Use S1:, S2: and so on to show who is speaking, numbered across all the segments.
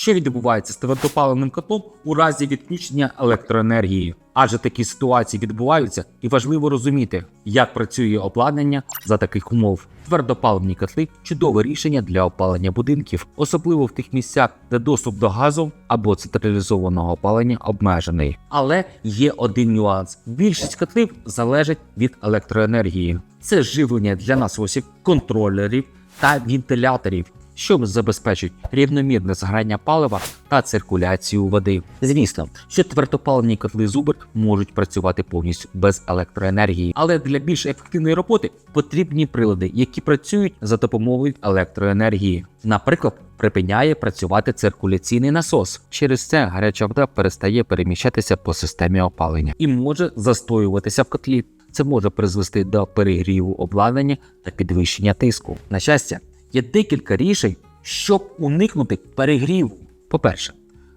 S1: що відбувається з твердопаливним котлом у разі відключення електроенергії. Адже такі ситуації відбуваються, і важливо розуміти, як працює обладнання за таких умов. Твердопаливні котли чудове рішення для опалення будинків, особливо в тих місцях, де доступ до газу або централізованого опалення обмежений. Але є один нюанс: більшість котлів залежить від електроенергії. Це живлення для насосів, контролерів та вентиляторів, що забезпечують рівномірне згорання палива та циркуляцію води. Звісно, що твердопаливні котли Зубр можуть працювати повністю без електроенергії, але для більш ефективної роботи потрібні прилади, які працюють за допомогою електроенергії. Наприклад, припиняє працювати циркуляційний насос. Через це гаряча вода перестає переміщатися по системі опалення і може застоюватися в котлі. Це може призвести до перегріву обладнання та підвищення тиску. На щастя, є декілька рішень, щоб уникнути перегріву. По-перше,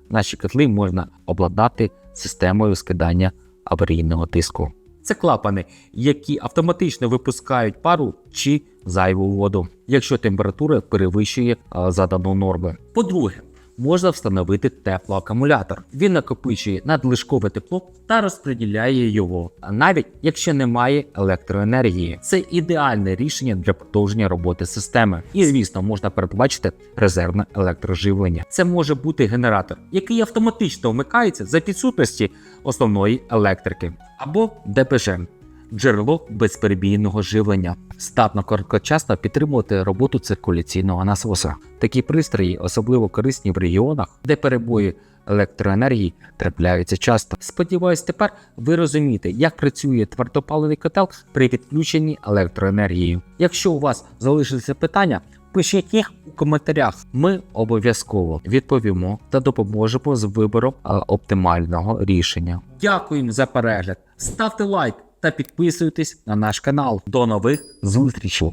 S1: наші котли можна обладнати системою скидання аварійного тиску. Це клапани, які автоматично випускають пару чи зайву воду, якщо температура перевищує задану норму. По-друге, можна встановити теплоакумулятор. Він накопичує надлишкове тепло та розподіляє його, навіть якщо немає електроенергії. Це ідеальне рішення для продовження роботи системи. І звісно, можна передбачити резервне електроживлення. Це може бути генератор, який автоматично вмикається за відсутності основної електрики, або ДПЖ. Джерело безперебійного живлення здатно короткочасно підтримувати роботу циркуляційного насоса. Такі пристрої особливо корисні в регіонах, де перебої електроенергії трапляються часто. Сподіваюсь, тепер ви розумієте, як працює твердопаливний котел при відключенні електроенергії. Якщо у вас залишилися питання, пишіть їх у коментарях. Ми обов'язково відповімо та допоможемо з вибором оптимального рішення. Дякуємо за перегляд. Ставте лайк та підписуйтесь на наш канал. До нових зустрічей!